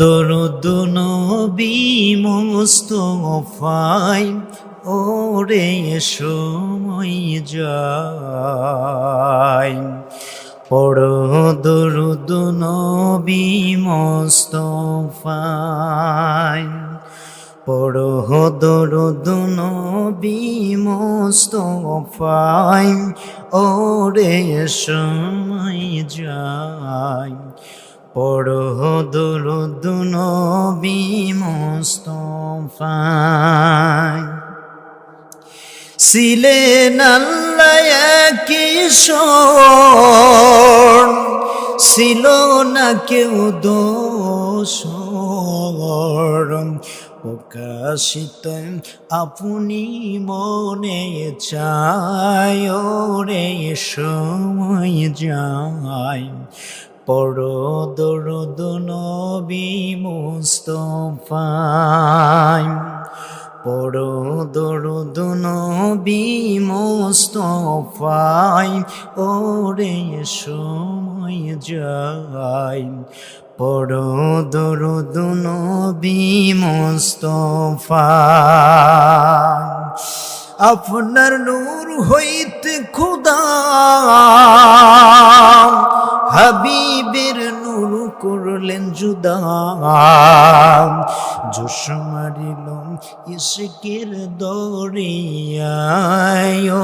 দরুদ নবী মুস্তফাই, ওরে সময় যায় পড়ো দরুদ নবী মুস্তফাই, পড়ো দরুদ নবী মুস্তফাই, ওরে সময় যায় পড়ো দরুদ নবী মুস্তফাই ছিলেন আল্লাহ কিশোর ছিল না কেউ দোষর প্রকাশিত আপনি মনে চায় রে সময় যায়। পড়ো, দরুদ নবী মুস্তফায় পড়ো, দরুদ নবী মুস্তফাই, ওরে সময় যায়। পড়ো, দরুদ নবী মুস্তফাই আপনার নূর হইতে খুদা। হাবিবের নূর করলেন জুদা জোশ মারিল ইসকের দরিয়ায়,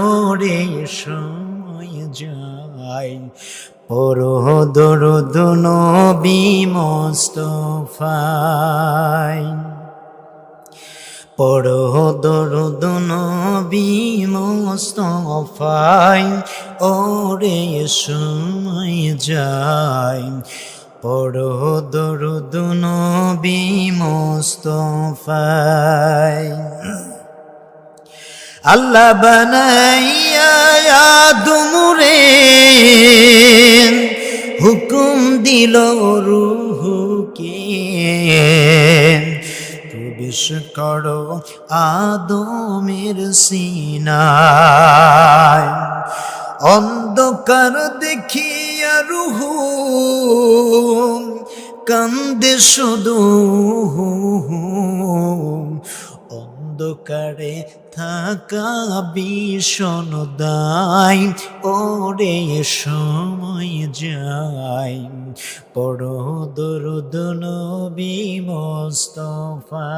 ওরে সময় যায়। পরো দরুদ নবী মোস্তফাই পড়ো দরুদ নবী মোস্তফাই, ওরে সময় যায় পড়ো দরুদ নবী মোস্তফাই। আল্লাহ বানাইয়া দুমুরে হুকুম দিল রুহুকে। প্রবেশ করো আদমের সিনায়। অন্ধকার দেখিয়া রুহু কান্দে শুধু অন্ধকারে থাকা ভীষণ দায়। ওরে সময় যাই। পড়ো দরুদ নবী মোস্তফা